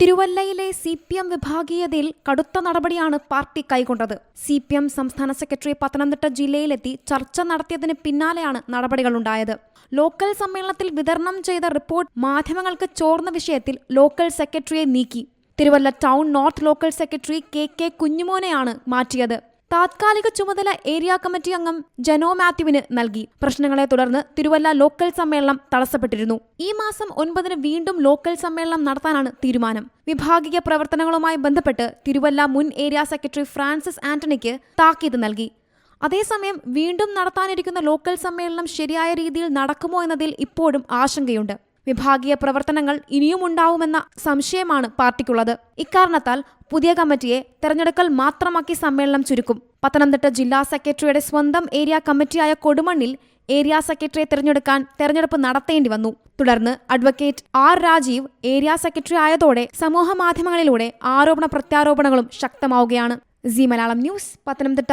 തിരുവല്ലയിലെ C P M വിഭാഗീയതയിൽ കടുത്ത നടപടിയാണ് പാർട്ടി കൈക്കൊണ്ടത്. സി പി എം സംസ്ഥാന സെക്രട്ടറി പത്തനംതിട്ട ജില്ലയിലെത്തി ചർച്ച നടത്തിയതിന് പിന്നാലെയാണ് നടപടികളുണ്ടായത്. ലോക്കൽ സമ്മേളനത്തിൽ വിതരണം ചെയ്ത റിപ്പോർട്ട് മാധ്യമങ്ങൾക്ക് ചോർന്ന വിഷയത്തിൽ ലോക്കൽ സെക്രട്ടറിയെ നീക്കി. Thiruvalla town north local secretary K K കുഞ്ഞുമോനെയാണ് മാറ്റിയത്. താത്കാലിക ചുമതല ഏരിയ കമ്മിറ്റി അംഗം ജനോ മാത്യുവിന് നൽകി. പ്രശ്നങ്ങളെ തുടർന്ന് തിരുവല്ല ലോക്കൽ സമ്മേളനം തടസ്സപ്പെട്ടിരുന്നു. ഈ മാസം ഒൻപതിന് വീണ്ടും ലോക്കൽ സമ്മേളനം നടത്താനാണ് തീരുമാനം. വിഭാഗീയ പ്രവർത്തനങ്ങളുമായി ബന്ധപ്പെട്ട് തിരുവല്ല മുൻ ഏരിയ സെക്രട്ടറി ഫ്രാൻസിസ് ആന്റണിക്ക് താക്കീത് നൽകി. അതേസമയം വീണ്ടും നടത്താനിരിക്കുന്ന ലോക്കൽ സമ്മേളനം ശരിയായ രീതിയിൽ നടക്കുമോ എന്നതിൽ ഇപ്പോഴും ആശങ്കയുണ്ട്. വിഭാഗീയ പ്രവർത്തനങ്ങൾ ഇനിയും ഉണ്ടാവുമെന്ന സംശയമാണ് പാർട്ടിക്കുള്ളത്. ഇക്കാരണത്താൽ പുതിയ കമ്മിറ്റിയെ തെരഞ്ഞെടുക്കൽ മാത്രമാക്കി സമ്മേളനം ചുരുക്കും. പത്തനംതിട്ട ജില്ലാ സെക്രട്ടറിയുടെ സ്വന്തം ഏരിയ കമ്മിറ്റിയായ കൊടുമണ്ണിൽ ഏരിയ സെക്രട്ടറിയെ തിരഞ്ഞെടുക്കാൻ തെരഞ്ഞെടുപ്പ് നടത്തേണ്ടി വന്നു. തുടർന്ന് advocate R Rajeev area secretary ആയതോടെ സമൂഹ മാധ്യമങ്ങളിലൂടെ ആരോപണ പ്രത്യാരോപണങ്ങളും ശക്തമാവുകയാണ്. C Malayalam news Pathanamthitta.